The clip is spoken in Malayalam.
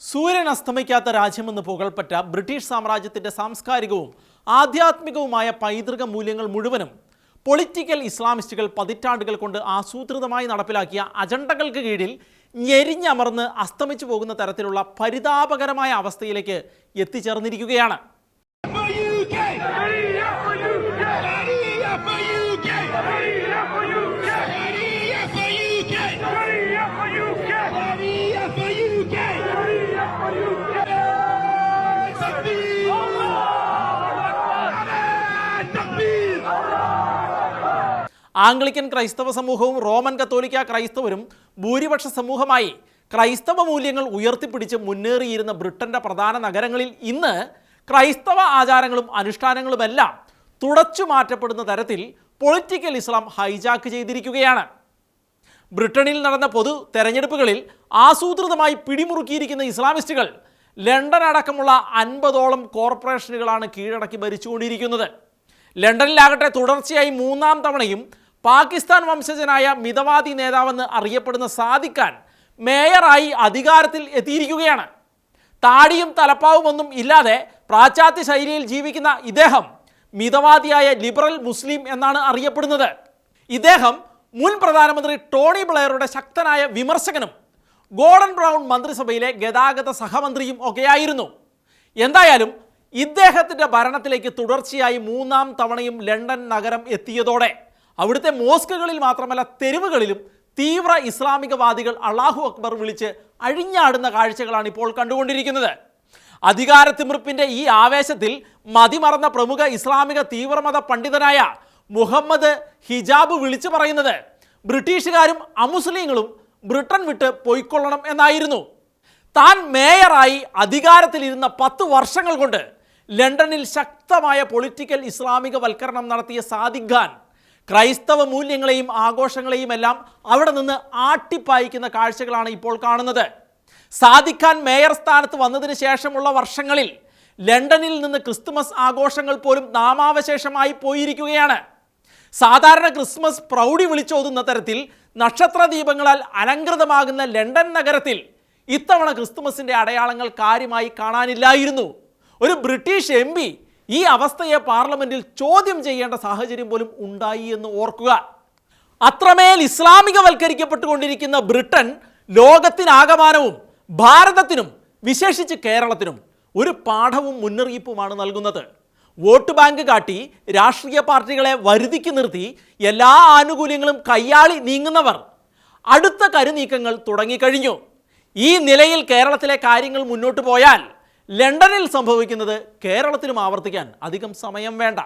സൂര്യൻ അസ്തമിക്കാത്ത രാജ്യമെന്ന് പുകൾപ്പറ്റ ബ്രിട്ടീഷ് സാമ്രാജ്യത്തിന്റെ സാംസ്കാരികവും ആധ്യാത്മികവുമായ പൈതൃക മൂല്യങ്ങൾ മുഴുവനും പൊളിറ്റിക്കൽ ഇസ്ലാമിസ്റ്റുകൾ പതിറ്റാണ്ടുകൾ കൊണ്ട് ആസൂത്രിതമായി നടപ്പിലാക്കിയ അജണ്ടകൾക്ക് കീഴിൽ ഞെരിഞ്ഞമർന്ന് അസ്തമിച്ചു പോകുന്ന തരത്തിലുള്ള പരിതാപകരമായ അവസ്ഥയിലേക്ക് എത്തിച്ചേർന്നിരിക്കുകയാണ്. ആംഗ്ലിക്കൻ ക്രൈസ്തവ സമൂഹവും റോമൻ കത്തോലിക്ക ക്രൈസ്തവരും ഭൂരിപക്ഷ സമൂഹമായി ക്രൈസ്തവ മൂല്യങ്ങൾ ഉയർത്തിപ്പിടിച്ച് മുന്നേറിയിരുന്ന ബ്രിട്ടന്റെ പ്രധാന നഗരങ്ങളിൽ ഇന്ന് ക്രൈസ്തവ ആചാരങ്ങളും അനുഷ്ഠാനങ്ങളുമെല്ലാം തുടച്ചു മാറ്റപ്പെടുന്ന തരത്തിൽ പൊളിറ്റിക്കൽ ഇസ്ലാം ഹൈജാക്ക് ചെയ്തിരിക്കുകയാണ്. ബ്രിട്ടനിൽ നടന്ന പൊതു തെരഞ്ഞെടുപ്പുകളിൽ ആസൂത്രിതമായി പിടിമുറുക്കിയിരിക്കുന്ന ഇസ്ലാമിസ്റ്റുകൾ ലണ്ടൻ അടക്കമുള്ള അൻപതോളം കോർപ്പറേഷനുകളാണ് കീഴടക്കി ഭരിച്ചുകൊണ്ടിരിക്കുന്നത്. ലണ്ടനിലാകട്ടെ തുടർച്ചയായി മൂന്നാം തവണയും പാകിസ്ഥാൻ വംശജനായ മിതവാദി നേതാവെന്ന് അറിയപ്പെടുന്ന സാദിഖാൻ മേയറായി അധികാരത്തിൽ എത്തിയിരിക്കുകയാണ്. താടിയും തലപ്പാവും ഒന്നും ഇല്ലാതെ പാശ്ചാത്യ ശൈലിയിൽ ജീവിക്കുന്ന ഇദ്ദേഹം മിതവാദിയായ ലിബറൽ മുസ്ലിം എന്നാണ് അറിയപ്പെടുന്നത്. ഇദ്ദേഹം മുൻ പ്രധാനമന്ത്രി ടോണി ബ്ലെയറുടെ ശക്തനായ വിമർശകനും ഗോൾഡൻ ബ്രൗൺ മന്ത്രിസഭയിലെ ഗതാഗത സഹമന്ത്രിയും ഒക്കെയായിരുന്നു. എന്തായാലും ഇദ്ദേഹത്തിന്റെ ഭരണത്തിലേക്ക് തുടർച്ചയായി മൂന്നാം തവണയും ലണ്ടൻ നഗരം എത്തിയതോടെ അവിടുത്തെ മോസ്കുകളിൽ മാത്രമല്ല തെരുവുകളിലും തീവ്ര ഇസ്ലാമികവാദികൾ അള്ളാഹു അക്ബർ വിളിച്ച് അഴിഞ്ഞാടുന്ന കാഴ്ചകളാണ് ഇപ്പോൾ കണ്ടുകൊണ്ടിരിക്കുന്നത്. അധികാരത്തിമിർപ്പിന്റെ ഈ ആവേശത്തിൽ മതിമറന്ന പ്രമുഖ ഇസ്ലാമിക തീവ്രമത പണ്ഡിതനായ മുഹമ്മദ് ഹിജാബ് വിളിച്ചു പറയുന്നത് ബ്രിട്ടീഷുകാരും അമുസ്ലിങ്ങളും ബ്രിട്ടൻ വിട്ട് പൊയ്ക്കൊള്ളണം എന്നായിരുന്നു. താൻ മേയറായി അധികാരത്തിലിരുന്ന പത്ത് വർഷങ്ങൾ കൊണ്ട് ലണ്ടനിൽ ശക്തമായ പൊളിറ്റിക്കൽ ഇസ്ലാമിക വൽക്കരണം നടത്തിയ സാദിഖ് ഖാൻ ക്രൈസ്തവ മൂല്യങ്ങളെയും ആഘോഷങ്ങളെയും എല്ലാം അവിടെ നിന്ന് ആട്ടിപ്പായിക്കുന്ന കാഴ്ചകളാണ് ഇപ്പോൾ കാണുന്നത്. സാധിക്കാൻ മേയർ സ്ഥാനത്ത് വന്നതിന് ശേഷമുള്ള വർഷങ്ങളിൽ ലണ്ടനിൽ നിന്ന് ക്രിസ്തുമസ് ആഘോഷങ്ങൾ പോലും നാമാവശേഷമായി പോയിരിക്കുകയാണ്. സാധാരണ ക്രിസ്മസ് പ്രൗഢി വിളിച്ചോതുന്ന തരത്തിൽ നക്ഷത്ര ദീപങ്ങളാൽ അലങ്കൃതമാകുന്ന ലണ്ടൻ നഗരത്തിൽ ഇത്തവണ ക്രിസ്തുമസിന്റെ അടയാളങ്ങൾ കാര്യമായി കാണാനില്ലായിരുന്നു. ഒരു ബ്രിട്ടീഷ് എം ഈ അവസ്ഥയെ പാർലമെന്റിൽ ചോദ്യം ചെയ്യേണ്ട സാഹചര്യം പോലും ഉണ്ടായി എന്ന് ഓർക്കുക. അത്രമേൽ ഇസ്ലാമികവൽക്കരിക്കപ്പെട്ടുകൊണ്ടിരിക്കുന്ന ബ്രിട്ടൻ ലോകത്തിനാകമാനവും ഭാരതത്തിനും വിശേഷിച്ച് കേരളത്തിനും ഒരു പാഠവും മുന്നറിയിപ്പുമാണ് നൽകുന്നത്. വോട്ട് ബാങ്ക് കാട്ടി രാഷ്ട്രീയ പാർട്ടികളെ വരുതിക്ക് നിർത്തി എല്ലാ ആനുകൂല്യങ്ങളും കയ്യാളി നീങ്ങുന്നവർ. അടുത്ത കരുനീക്കങ്ങൾ തുടങ്ങിക്കഴിഞ്ഞു. ഈ നിലയിൽ കേരളത്തിലെ കാര്യങ്ങൾ മുന്നോട്ട് പോയാൽ ലണ്ടനിൽ സംഭവിക്കുന്നത് കേരളത്തിലും ആവർത്തിക്കാൻ അധികം സമയം വേണ്ട.